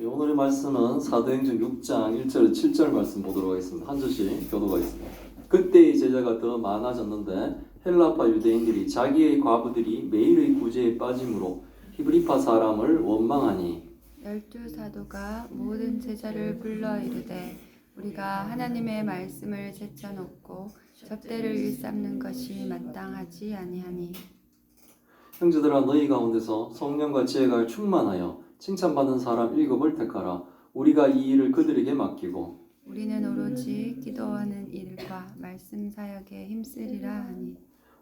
예, 오늘의 말씀은 사도행전 6장 1절 7절 말씀 보도록 하겠습니다. 한 절씩 교도가 있습니다. 그때의 제자가 더 많아졌는데 헬라파 유대인들이 자기의 과부들이 매일의 구제에 빠짐으로 히브리파 사람을 원망하니 열두 사도가 모든 제자를 불러 이르되 우리가 하나님의 말씀을 제쳐놓고 접대를 일삼는 것이 마땅하지 아니하니 형제들아 너희 가운데서 성령과 지혜가 충만하여 칭찬받는 사람 일곱을 택하라. 우리가 이 일을 그들에게 맡기고 우리는 오로지 기도하는 일과 말씀 사역에 힘쓰리라 하니.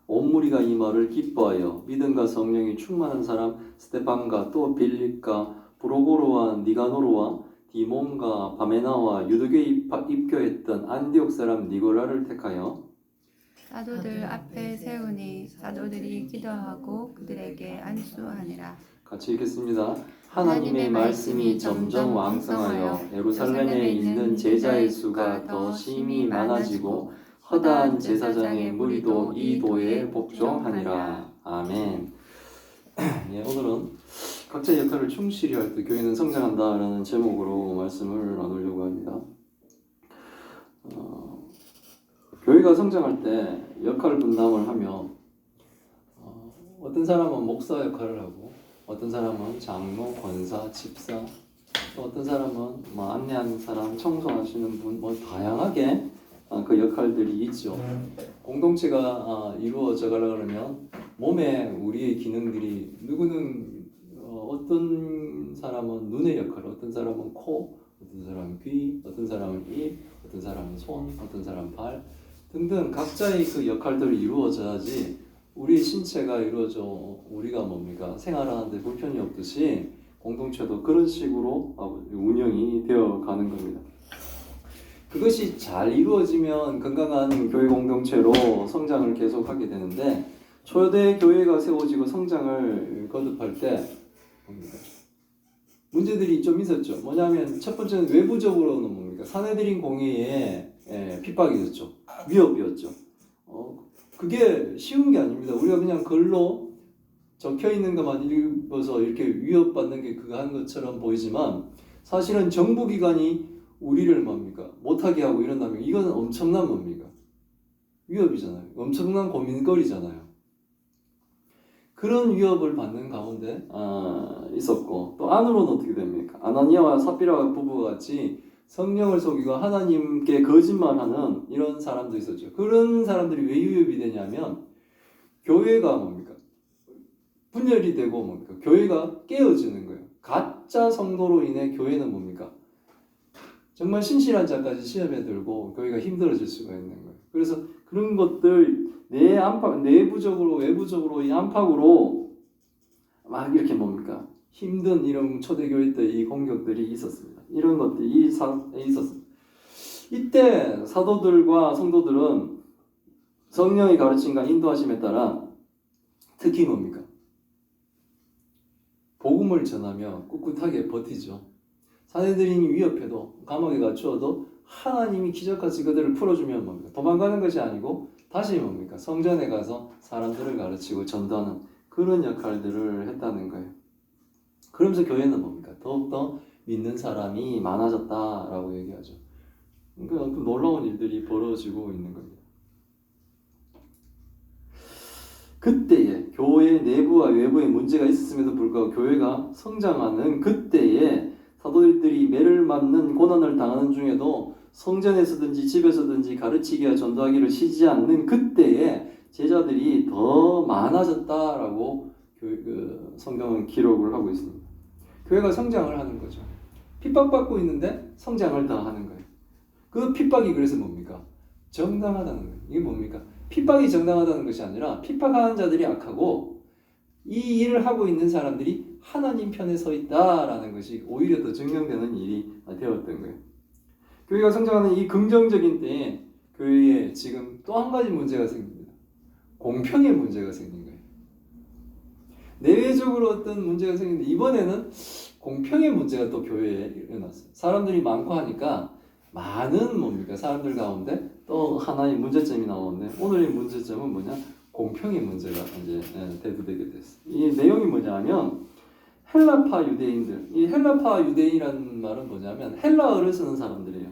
온 무리가 이 말을 기뻐하여 믿음과 성령이 충만한 사람 스테반과 또 빌립과 브로고로와 니가노로와 디몬과 바메나와 입- 입교했던 안디옥 사람 니고라를 택하여 사도들 앞에 세우니 사도들이 기도하고 그들에게 안수하니라. 같이 읽겠습니다. 하나님의 말씀이 점점 왕성하여 예루살렘에 있는 제자의 수가 더 심히 많아지고 허다한 제사장의 무리도 이 도에 복종하니라. 아멘. 예, 오늘은 각자의 역할을 충실히 할 때 교회는 성장한다라는 제목으로 말씀을 나누려고 합니다. 어, 교회가 성장할 때 역할 분담을 하며 어, 어떤 사람은 목사 역할을 하고 어떤 사람은 장로, 권사, 집사, 또 어떤 사람은 뭐 안내하는 사람, 청소하시는 분, 뭐 다양하게 어, 그 역할들이 있죠. 공동체가 어, 이루어져 가려면 몸에 우리의 기능들이 누구는 어, 어떤 사람은 눈의 역할, 어떤 사람은 코, 어떤 사람은 귀, 어떤 사람은 입, 어떤 사람은 손, 어떤 사람은 발 등등 각자의 그 역할들이 이루어져야지 우리 신체가 이루어져 우리가 뭡니까 생활하는데 불편이 없듯이 공동체도 그런 식으로 운영이 되어 가는 겁니다. 그것이 잘 이루어지면 건강한 교회 공동체로 성장을 계속하게 되는데 초대 교회가 세워지고 성장을 거듭할 때? 문제들이 좀 있었죠. 뭐냐면 첫 번째는 외부적으로는 뭡니까 사내들인 공예에 예, 핍박이 있었죠. 위협이었죠. 어, 그게 쉬운 게 아닙니다. 우리가 그냥 글로 적혀 있는 것만 읽어서 이렇게 위협받는 게 그거 한 것처럼 보이지만 사실은 정부 기관이 우리를 뭡니까 못하게 하고 이런다면 이거는 엄청난 뭡니까 위협이잖아요. 엄청난 고민거리잖아요. 그런 위협을 받는 가운데 아, 있었고 또 안으로는 어떻게 됩니까? 아나니아와 사피라 부부가 같이 성령을 속이고 하나님께 거짓말하는 이런 사람도 있었죠. 그런 사람들이 왜 위협이 되냐면 교회가 뭡니까? 분열이 되고 뭡니까? 교회가 깨어지는 거예요. 가짜 성도로 인해 교회는 뭡니까? 정말 신실한 자까지 시험에 들고 교회가 힘들어질 수가 있는 거예요. 그래서 그런 것들 내 안팎 내부적으로 외부적으로 이 안팎으로 막 이렇게 뭡니까? 힘든 이런 초대교회 때 이 공격들이 있었습니다. 이런 것들이 사- 있었습니다. 이때 사도들과 성도들은 성령의 가르침과 인도하심에 따라 특히 뭡니까? 복음을 전하며 꿋꿋하게 버티죠. 사내들인이 위협해도 감옥에 갇혀도 하나님이 기적같이 그들을 풀어주면 뭡니까? 도망가는 것이 아니고 다시 뭡니까? 성전에 가서 사람들을 가르치고 전도하는 그런 역할들을 했다는 거예요. 그러면서 교회는 뭡니까? 더욱더 믿는 사람이 많아졌다라고 얘기하죠. 그러니까 그 놀라운 일들이 벌어지고 있는 겁니다. 그때에 교회 내부와 외부에 문제가 있었음에도 불구하고 교회가 성장하는 그때에 사도들이 매를 맞는 고난을 당하는 중에도 성전에서든지 집에서든지 가르치기와 전도하기를 쉬지 않는 그때에 제자들이 더 많아졌다라고 교- 그 성경은 기록을 하고 있습니다. 교회가 성장을 하는 거죠. 핍박받고 있는데 성장을 더 하는 거예요. 그 핍박이 그래서 뭡니까? 정당하다는 거예요. 이게 뭡니까? 핍박이 정당하다는 것이 아니라 핍박하는 자들이 악하고 이 일을 하고 있는 사람들이 하나님 편에 서 있다라는 것이 오히려 더 증명되는 일이 되었던 거예요. 교회가 성장하는 이 긍정적인 때에 교회에 지금 또 한 가지 문제가 생깁니다. 공평의 문제가 거예요. 내외적으로 어떤 문제가 생기는데 이번에는 공평의 문제가 또 교회에 일어났어요. 사람들이 많고 하니까 많은 뭡니까 사람들 가운데 또 하나의 문제점이 나오는데 오늘의 문제점은 뭐냐 공평의 문제가 이제 예, 대두되게 됐어요. 이 내용이 뭐냐면 헬라파 유대인들. 이 헬라파 유대인이라는 말은 뭐냐면 헬라어를 쓰는 사람들이에요.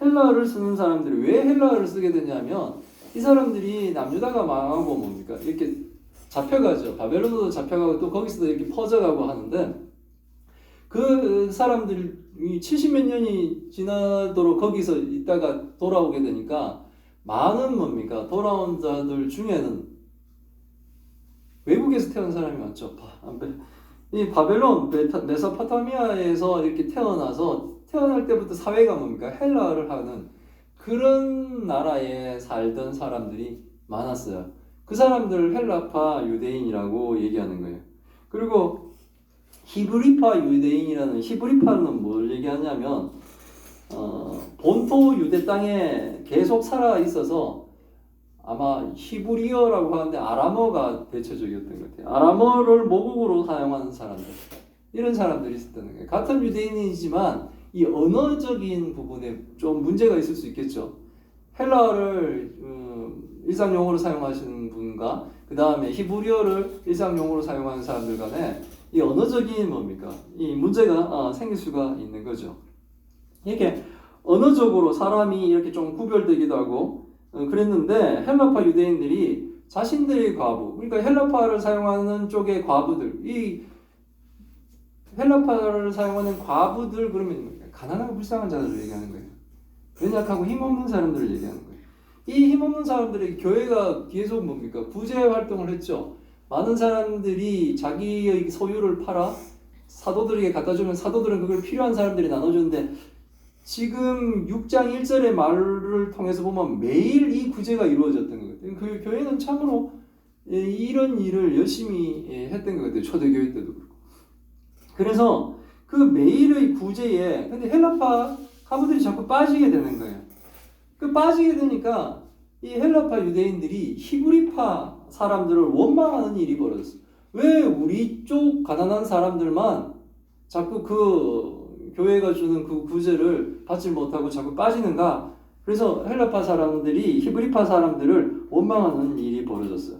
헬라어를 쓰는 사람들이 왜 헬라어를 쓰게 되냐면 이 사람들이 남유다가 망하고 뭡니까? 이렇게 잡혀가죠. 바벨론도 잡혀가고 또 거기서도 이렇게 퍼져가고 하는데 그 사람들이 70몇 년이 지나도록 거기서 있다가 돌아오게 되니까 많은 뭡니까? 돌아온 자들 중에는 외국에서 태어난 사람이 많죠. 바- 이 바벨론, 메소포타미아에서 이렇게 태어나서 태어날 때부터 사회가 뭡니까? 헬라어를 하는 그런 나라에 살던 사람들이 많았어요. 그 사람들을 헬라파 유대인이라고 얘기하는 거예요. 그리고 히브리파 유대인이라는 히브리파는 뭘 얘기하냐면 어, 본토 유대 땅에 계속 살아 있어서 아마 히브리어라고 하는데 아람어가 대체적이었던 것 같아요. 아람어를 모국어로 사용하는 사람들 이런 사람들이 있었다는 거예요. 같은 유대인이지만 이 언어적인 부분에 좀 문제가 있을 수 있겠죠. 헬라어를 음, 일상 용어로 사용하시는 분과 그 다음에 히브리어를 일상 용어로 사용하는 사람들 간에 이 언어적인 뭡니까? 이 문제가 어, 생길 수가 있는 거죠. 이렇게 언어적으로 사람이 이렇게 좀 구별되기도 하고 어, 그랬는데 헬라파 유대인들이 자신들의 과부, 그러니까 헬라파를 사용하는 쪽의 과부들, 이 헬라파를 사용하는 과부들 그러면? 가난하고 불쌍한 자들을 얘기하는 거예요. 연약하고 힘없는 사람들을 얘기하는 거예요. 이 힘없는 사람들에게 교회가 계속 뭡니까? 구제 활동을 했죠. 많은 사람들이 자기의 소유를 팔아 사도들에게 갖다 주면 사도들은 그걸 필요한 사람들이 나눠주는데 지금 6장 1절의 말을 통해서 보면 매일 이 구제가 이루어졌던 것 같아요. 그 교회는 참으로 예, 이런 일을 열심히 예, 했던 것 같아요. 초대교회 때도 그렇고. 그래서 그 매일의 구제에 근데 헬라파 가부들이 자꾸 빠지게 되는 거예요. 그 빠지게 되니까 이 헬라파 유대인들이 히브리파 사람들을 원망하는 일이 벌어졌어요. 왜 우리 쪽 가난한 사람들만 자꾸 그 교회가 주는 그 구제를 받지 못하고 자꾸 빠지는가? 그래서 헬라파 사람들이 히브리파 사람들을 원망하는 일이 벌어졌어요.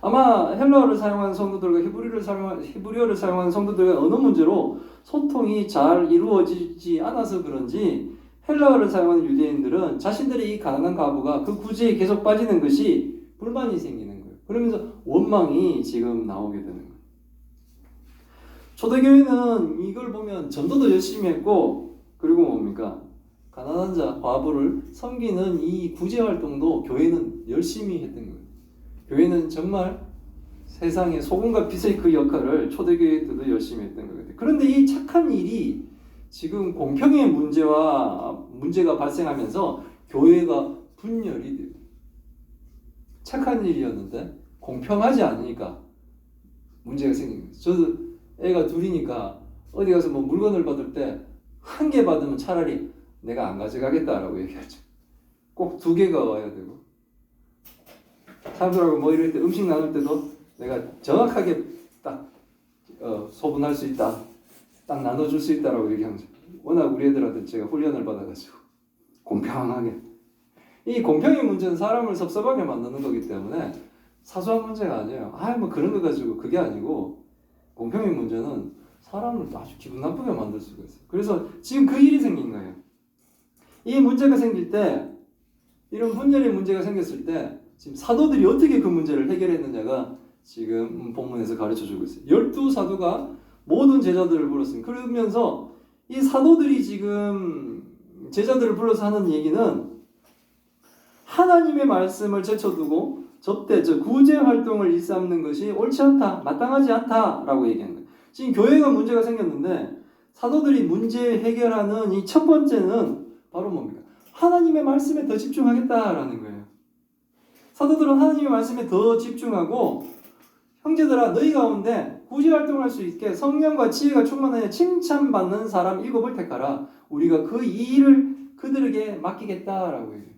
아마 헬라어를 사용하는 성도들과 히브리를 사용 히브리어를 사용하는 성도들의 언어 문제로 소통이 잘 이루어지지 않아서 그런지 헬라어를 사용하는 유대인들은 자신들의 이 가난한 가부가 그 구제에 계속 빠지는 것이 불만이 생기는 거예요. 그러면서 원망이 지금 나오게 되는 거예요. 초대교회는 이걸 보면 전도도 열심히 했고 그리고 뭡니까? 가난한 자, 과부를 섬기는 이 구제 활동도 교회는 열심히 했던 거예요. 교회는 정말 세상의 소금과 빛의 그 역할을 초대교회 때도 열심히 했던 것 같아요. 그런데 이 착한 일이 지금 공평의 문제와 문제가 발생하면서 교회가 분열이 돼요. 착한 일이었는데 공평하지 않으니까 문제가 생긴 거예요. 저도 애가 둘이니까 어디 가서 뭐 물건을 받을 때 한 개 받으면 차라리 내가 안 가져가겠다라고 얘기하죠. 꼭 두 개가 와야 되고 사람들하고 뭐 이럴 때 음식 나눌 때도 내가 정확하게 딱 어, 소분할 수 있다. 딱 나눠줄 수 있다라고 얘기하면 워낙 우리 애들한테 제가 훈련을 받아가지고 공평하게 이 공평의 문제는 사람을 섭섭하게 만드는 거기 때문에 사소한 문제가 아니에요. 아뭐 그런 거 가지고 그게 아니고 공평의 문제는 사람을 아주 기분 나쁘게 만들 수가 있어요. 그래서 지금 그 일이 생긴 거예요. 이 문제가 생길 때 이런 분열의 문제가 생겼을 때 지금 사도들이 어떻게 그 문제를 해결했느냐가 지금 본문에서 가르쳐 주고 있어요. 열두 사도가 모든 제자들을 불렀습니다. 그러면서 이 사도들이 지금 제자들을 불러서 하는 얘기는 하나님의 말씀을 제쳐두고 접대, 즉 구제 활동을 일삼는 것이 옳지 않다, 마땅하지 않다라고 얘기한 거예요. 지금 교회가 문제가 생겼는데 사도들이 문제 해결하는 이 첫 번째는 바로 뭡니까? 하나님의 말씀에 더 집중하겠다라는 거예요. 사도들은 하나님의 말씀에 더 집중하고 형제들아 너희 가운데 구제 활동할 수 있게 성령과 지혜가 충만하여 칭찬받는 사람 일곱을 택하라. 우리가 그 일을 그들에게 맡기겠다라고 얘기해요.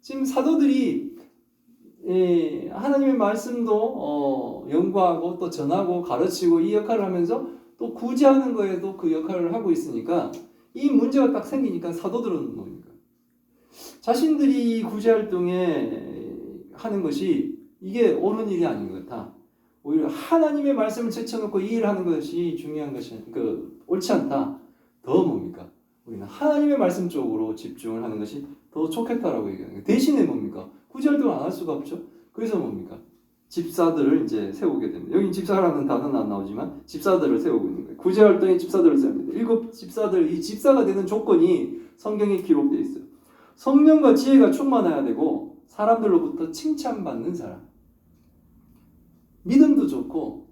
지금 사도들이 예, 하나님의 말씀도 어, 연구하고 또 전하고 가르치고 이 역할을 하면서 또 구제하는 거에도 그 역할을 하고 있으니까 이 문제가 딱 생기니까 사도들은 뭡니까? 자신들이 구제 활동에 하는 것이 이게 옳은 일이 아닌 것 같아. 오히려 하나님의 말씀을 제쳐놓고 이 일을 하는 것이 중요한 것이 그 옳지 않다. 더 뭡니까? 우리는 하나님의 말씀 쪽으로 집중을 하는 것이 더 좋겠다라고 얘기하는 거예요. 대신에 뭡니까? 활동을 안할 수가 없죠. 그래서 뭡니까? 집사들을 이제 세우게 됩니다. 여기 집사라는 단어는 안 나오지만 집사들을 세우고 있는 거예요. 구제 활동에 집사들을 세웁니다. 일곱 집사들 이 집사가 되는 조건이 성경에 기록되어 있어요. 성령과 지혜가 충만해야 되고 사람들로부터 칭찬받는 사람. 믿음도 좋고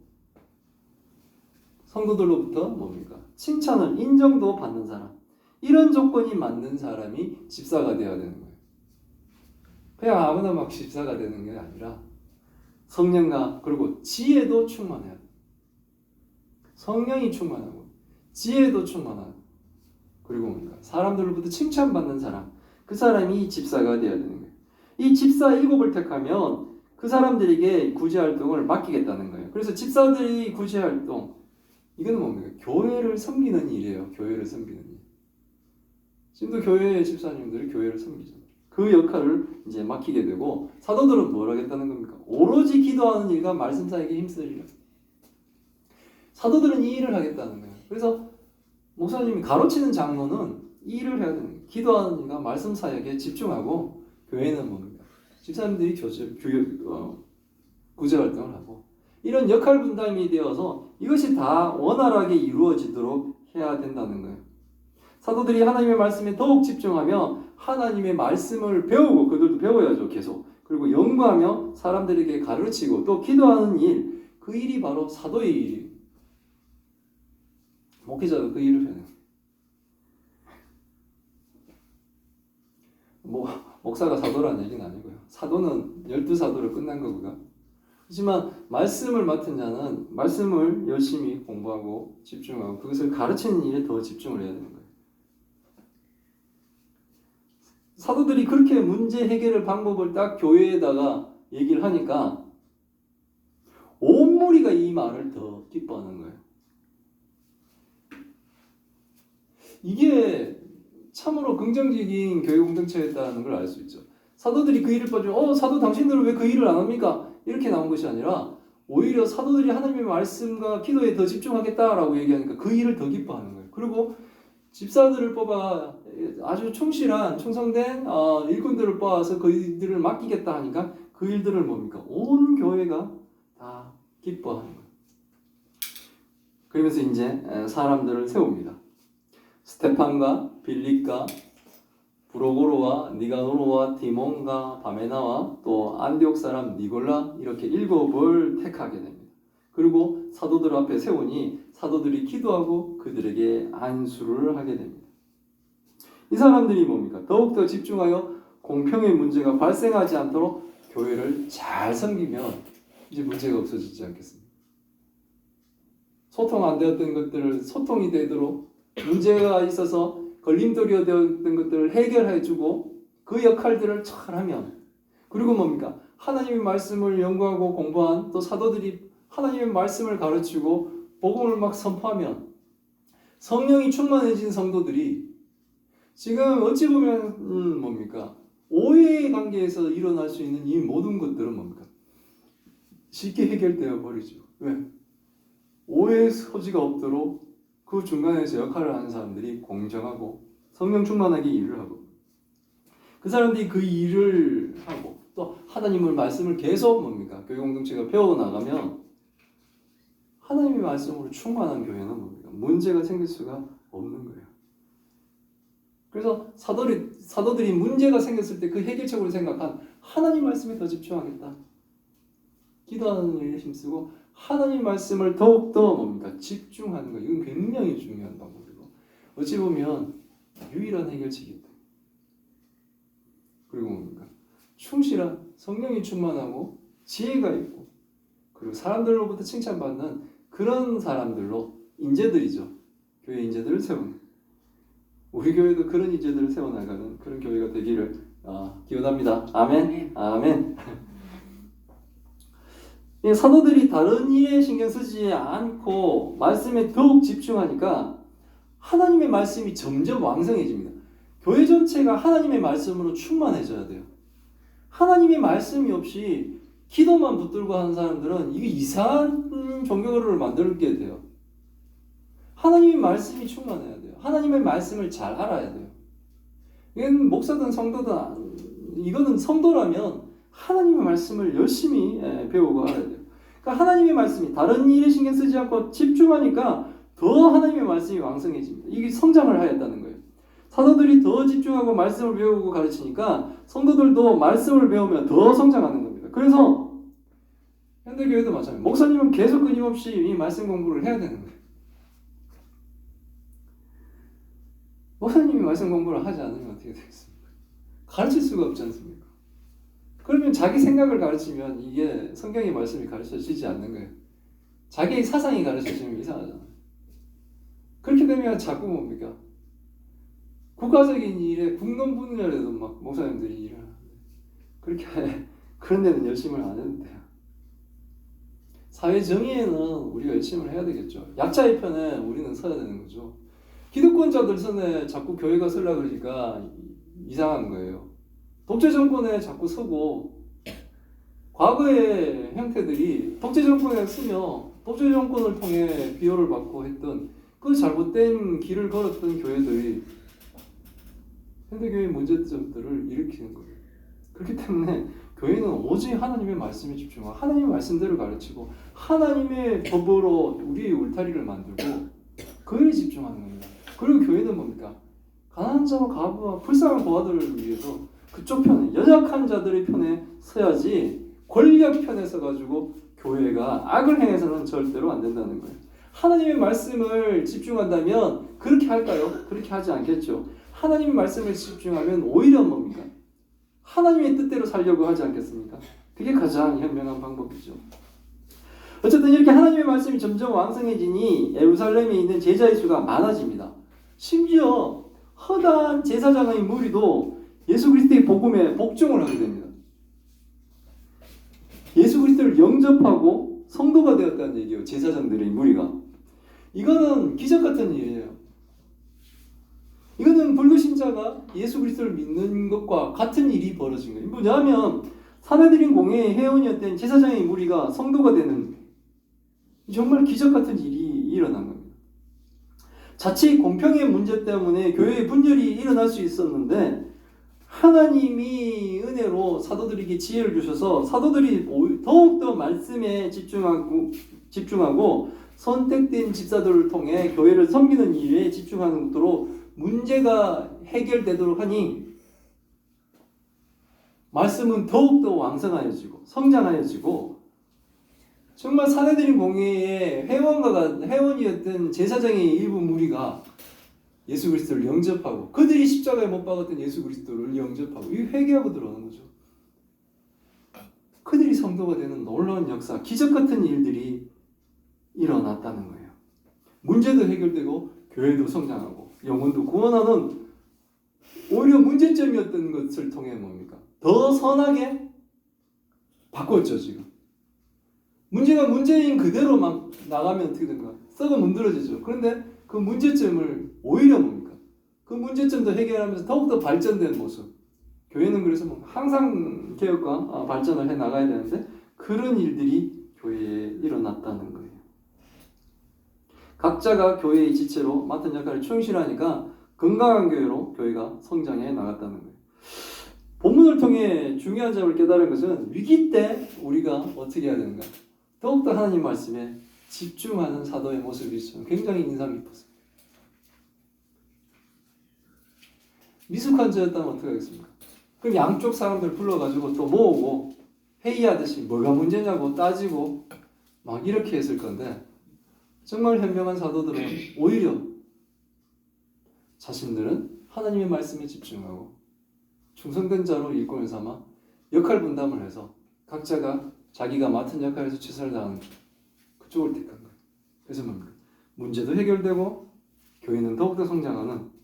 성도들로부터 뭡니까? 칭찬을 인정도 받는 사람. 이런 조건이 맞는 사람이 집사가 되어야 되는 거예요. 그냥 아무나 막 집사가 되는 게 아니라 성령과 그리고 지혜도 충만해야 돼. 성령이 충만하고 지혜도 충만하고 그리고 뭡니까? 사람들로부터 칭찬받는 사람. 그 사람이 집사가 되어야 되는 거예요. 이 집사 일곱을 택하면 그 사람들에게 구제 활동을 맡기겠다는 거예요. 그래서 집사들이 구제 활동 이거는 뭡니까? 교회를 섬기는 일이에요. 교회를 섬기는 일. 지금도 교회의 집사님들이 교회를 섬기잖아요. 그 역할을 이제 맡기게 되고 사도들은 뭘 하겠다는 겁니까? 오로지 기도하는 일과 말씀 사에게 힘쓰리라. 사도들은 이 일을 하겠다는 거예요. 그래서 목사님이 가로치는 장로는 이 일을 해야 되는 거예요. 기도하는 일과 말씀 사역에 집중하고 교회는 뭡니까? 집사님들이 교제, 교육, 어, 구제 활동을 하고 이런 역할 분담이 되어서 이것이 다 원활하게 이루어지도록 해야 된다는 거예요. 사도들이 하나님의 말씀에 더욱 집중하며 하나님의 말씀을 배우고 그들도 배워야죠 계속 그리고 연구하며 사람들에게 가르치고 또 기도하는 일 그 일이 바로 사도의 일이 목회자도 그 일을 해야 돼요. 뭐 목사가 사도라는 얘기는 아니고요. 사도는 열두 사도로 끝난 거고요. 하지만 말씀을 맡은 자는 말씀을 열심히 공부하고 집중하고 그것을 가르치는 일에 더 집중을 해야 되는 거예요. 사도들이 그렇게 문제 해결의 방법을 딱 교회에다가 얘기를 하니까 온 무리가 이 말을 더 기뻐하는 거예요. 이게 참으로 긍정적인 교회 공동체였다는 걸 알 수 있죠. 사도들이 그 일을 봐주면 어 사도 당신들은 왜 그 일을 안 합니까? 이렇게 나온 것이 아니라 오히려 사도들이 하나님의 말씀과 기도에 더 집중하겠다라고 얘기하니까 그 일을 더 기뻐하는 거예요. 그리고 집사들을 뽑아 아주 충실한 충성된 어, 일꾼들을 뽑아서 그 일들을 맡기겠다 하니까 그 일들을 뭡니까? 온 교회가 다 기뻐하는 거예요. 그러면서 이제 에, 사람들을 세웁니다. 스테판과 빌립과 브로고로와 니가노로와 디몬과 바메나와 또 안디옥 사람 니골라 이렇게 일곱을 택하게 됩니다. 그리고 사도들 앞에 세우니 사도들이 기도하고 그들에게 안수를 하게 됩니다. 이 사람들이 뭡니까? 더욱더 집중하여 공평의 문제가 발생하지 않도록 교회를 잘 섬기면 이제 문제가 없어지지 않겠습니까? 소통 안 되었던 것들을 소통이 되도록 문제가 있어서 걸림돌이 되었던 것들을 해결해주고 그 역할들을 잘하면 그리고 뭡니까? 하나님의 말씀을 연구하고 공부한 또 사도들이 하나님의 말씀을 가르치고 복음을 막 선포하면 성령이 충만해진 성도들이 지금 어찌 보면 음, 뭡니까? 오해의 관계에서 일어날 수 있는 이 모든 것들은 뭡니까? 쉽게 해결되어 버리죠. 왜? 오해의 소지가 없도록 그 중간에서 역할을 하는 사람들이 공정하고 성령 충만하게 일을 하고 그 사람들이 그 일을 하고 또 하나님을 말씀을 계속 뭡니까? 교회 공동체가 배워 나가면 하나님의 말씀으로 충만한 교회는 뭡니까? 문제가 생길 수가 없는 거예요. 그래서 사도들이, 사도들이 문제가 생겼을 때 그 해결책으로 생각한 하나님 말씀에 더 집중하겠다. 기도하는 일에 힘쓰고 하나님 말씀을 더욱더 뭡니까? 집중하는 거. 이건 굉장히 중요한 방법이고 어찌 보면 유일한 해결책이다. 그리고 뭡니까? 충실한 성령이 충만하고 지혜가 있고 그리고 사람들로부터 칭찬받는 그런 사람들로 인재들이죠. 교회 인재들을 세우는 우리 교회도 그런 인재들을 세워나가는 그런 교회가 되기를 어, 기원합니다. 아멘. 아멘. 이 사도들이 다른 일에 신경 쓰지 않고 말씀에 더욱 집중하니까 하나님의 말씀이 점점 왕성해집니다. 교회 전체가 하나님의 말씀으로 충만해져야 돼요. 하나님의 말씀이 없이 기도만 붙들고 하는 사람들은 이게 이상한 종교를 만들게 돼요. 하나님의 말씀이 충만해야 돼요. 하나님의 말씀을 잘 알아야 돼요. 이건 목사든 성도든 안- 이거는 성도라면 하나님의 말씀을 열심히 예, 배우고 알아야 돼요. 그러니까 하나님의 말씀이 다른 일에 신경 쓰지 않고 집중하니까 더 하나님의 말씀이 왕성해집니다. 이게 성장을 하였다는 거예요. 사도들이 더 집중하고 말씀을 배우고 가르치니까 성도들도 말씀을 배우면 더 성장하는 겁니다. 그래서 현대교회도 마찬가지. 목사님은 계속 끊임없이 이 말씀 공부를 해야 되는 거예요. 목사님이 말씀 공부를 하지 않으면 어떻게 되겠습니까? 가르칠 수가 없지 않습니까? 그러면 자기 생각을 가르치면 이게 성경의 말씀이 가르쳐지지 않는 거예요. 자기 사상이 가르쳐지면 이상하잖아요. 그렇게 되면 자꾸 뭡니까? 국가적인 일에 국론 분야에도 막 목사님들이 일을 하는데 그렇게 그런 데는 열심을 안 해도 돼요. 사회 정의에는 우리가 열심히 해야 되겠죠. 약자의 편에 우리는 서야 되는 거죠. 기득권자들 선에 자꾸 교회가 서려 그러니까 이상한 거예요. 독재 정권에 자꾸 서고 과거의 형태들이 독재 정권에 쓰며 독재 정권을 통해 비호를 받고 했던 그 잘못된 길을 걸었던 교회들이 현대교회의 문제점들을 일으키는 거예요. 그렇기 때문에 교회는 오직 하나님의 말씀에 집중하고 하나님의 말씀대로 가르치고 하나님의 법으로 우리의 울타리를 만들고 그에 집중하는 겁니다. 그리고 교회는 뭡니까? 가난한 자와 가부와 불쌍한 고아들을 위해서 그쪽 편에 연약한 자들의 편에 서야지 권력 편에 서가지고 교회가 악을 행해서는 절대로 안 된다는 거예요. 하나님의 말씀을 집중한다면 그렇게 할까요? 그렇게 하지 않겠죠. 하나님의 말씀에 집중하면 오히려 뭡니까? 하나님의 뜻대로 살려고 하지 않겠습니까? 그게 가장 현명한 방법이죠. 어쨌든 이렇게 하나님의 말씀이 점점 왕성해지니 예루살렘에 있는 제자의 수가 많아집니다. 심지어 허다한 제사장의 무리도 예수 그리스도의 복음에 복종을 하게 됩니다. 예수 그리스도를 영접하고 성도가 되었다는 얘기예요. 제사장들의 무리가. 이거는 기적 같은 일이에요. 이거는 불교신자가 예수 그리스도를 믿는 것과 같은 일이 벌어진 거예요. 뭐냐면 사내들인 공회의 회원이었던 제사장의 무리가 성도가 되는 정말 기적 같은 일이 일어난 겁니다. 자칫 공평의 문제 때문에 교회의 분열이 일어날 수 있었는데 하나님이 은혜로 사도들에게 지혜를 주셔서 사도들이 더욱더 말씀에 집중하고 집중하고 선택된 집사들을 통해 교회를 섬기는 일에 집중하는 것으로 문제가 해결되도록 하니 말씀은 더욱더 왕성하여지고 성장하여지고 정말 사내들인 공회의 회원과 회원이었던 제사장의 일부 무리가 예수 그리스도를 영접하고 그들이 십자가에 못 박았던 예수 그리스도를 영접하고 이 회개하고 들어오는 거죠. 그들이 성도가 되는 놀라운 역사, 기적 같은 일들이 일어났다는 거예요. 문제도 해결되고 교회도 성장하고 영혼도 구원하는 오히려 문제점이었던 것을 통해 뭡니까? 더 선하게 바꿨죠 지금. 문제가 문제인 그대로 막 나가면 어떻게 된가? 썩어 문드러지죠. 그런데 그 문제점을 오히려 뭡니까? 그 문제점도 해결하면서 더욱더 발전된 모습. 교회는 그래서 뭐 항상 개혁과 아, 발전을 해 나가야 되는데 그런 일들이 교회에 일어났다는 거예요. 각자가 교회의 지체로 맡은 역할을 충실하니까 건강한 교회로 교회가 성장해 나갔다는 거예요. 본문을 통해 중요한 점을 깨달은 것은 위기 때 우리가 어떻게 해야 되는가? 더욱더 하나님 말씀에 집중하는 사도의 모습이 있어요. 굉장히 인상 깊었어요. 미숙한 자였다면 어떻게 하겠습니까? 그럼 양쪽 사람들 불러가지고 또 모으고 회의하듯이 뭐가 문제냐고 따지고 막 이렇게 했을 건데 정말 현명한 사도들은 오히려 자신들은 하나님의 말씀에 집중하고 충성된 자로 일꾼을 삼아 역할 분담을 해서 각자가 자기가 맡은 역할에서 최선을 다하는 그쪽을 택한 거예요. 그래서 뭡니까? 문제도 해결되고 교회는 더욱더 성장하는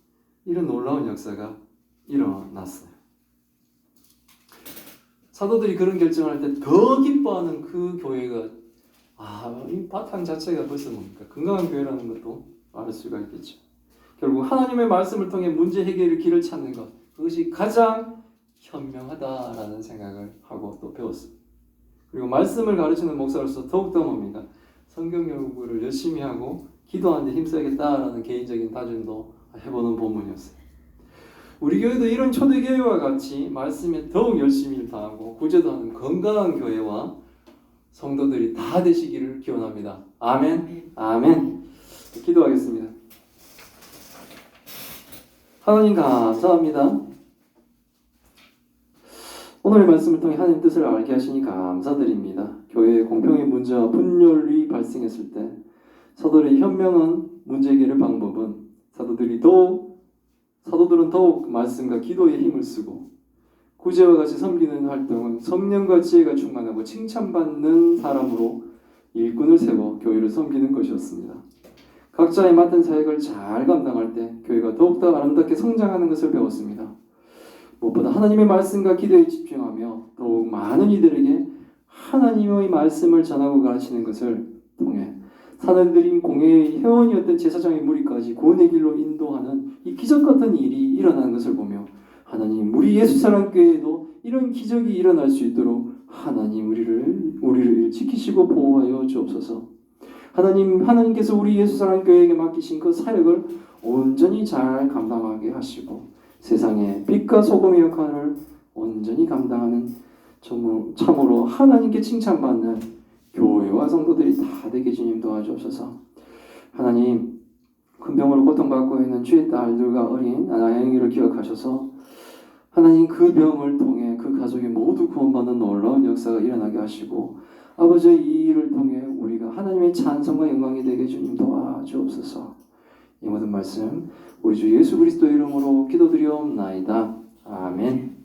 이런 놀라운 역사가 일어났어요. 사도들이 그런 결정을 할때 더 기뻐하는 그 교회가 아, 이 바탕 자체가 벌써 뭡니까? 건강한 교회라는 것도 알 수가 있겠죠. 결국 하나님의 말씀을 통해 문제 해결의 길을 찾는 것 그것이 가장 현명하다라는 생각을 하고 또 배웠습니다. 그리고 말씀을 가르치는 목사로서 더욱더 뭡니까? 성경 연구를 열심히 하고 기도하는 데 힘써야겠다라는 개인적인 다짐도 해보는 본문이었어요. 우리 교회도 이런 초대교회와 같이 말씀에 더욱 열심히 다하고 구제도 하는 건강한 교회와 성도들이 다 되시기를 기원합니다. 아멘. 아멘. 기도하겠습니다. 하나님 감사합니다. 오늘의 말씀을 통해 하나님 뜻을 알게 하시니 감사드립니다. 교회의 공평의 문제와 분열이 발생했을 때 사도들의 현명한 문제 해결의 방법은 사도들이 더욱 사도들은 더욱 말씀과 기도에 힘을 쓰고 구제와 같이 섬기는 활동은 성령과 지혜가 충만하고 칭찬받는 사람으로 일꾼을 세워 교회를 섬기는 것이었습니다. 각자의 맡은 사역을 잘 감당할 때 교회가 더욱더 아름답게 성장하는 것을 배웠습니다. 무엇보다 하나님의 말씀과 기도에 집중하며 더욱 많은 이들에게 하나님의 말씀을 전하고 가르치는 것을 통해 사내들인 공회의 회원이었던 제사장의 무리까지 구원의 길로 인도하는 이 기적 같은 일이 일어나는 것을 보며 하나님 우리 예수사랑교회에도 이런 기적이 일어날 수 있도록 하나님 우리를 우리를 지키시고 보호하여 주옵소서. 하나님 하나님께서 우리 예수사랑교회에게 맡기신 그 사역을 온전히 잘 감당하게 하시고 세상의 빛과 소금의 역할을 온전히 감당하는 참으로 하나님께 칭찬받는 교회와 성도들이 다 되게 주님 도와주옵소서. 하나님 큰 병으로 고통받고 있는 주의 딸들과 어린 아나영이를 기억하셔서 하나님 그 병을 통해 그 가족이 모두 구원받는 놀라운 역사가 일어나게 하시고 아버지 이 일을 통해 우리가 하나님의 찬송과 영광이 되게 주님 도와주옵소서. 이 모든 말씀 우리 주 예수 그리스도 이름으로 기도드리옵나이다. 아멘.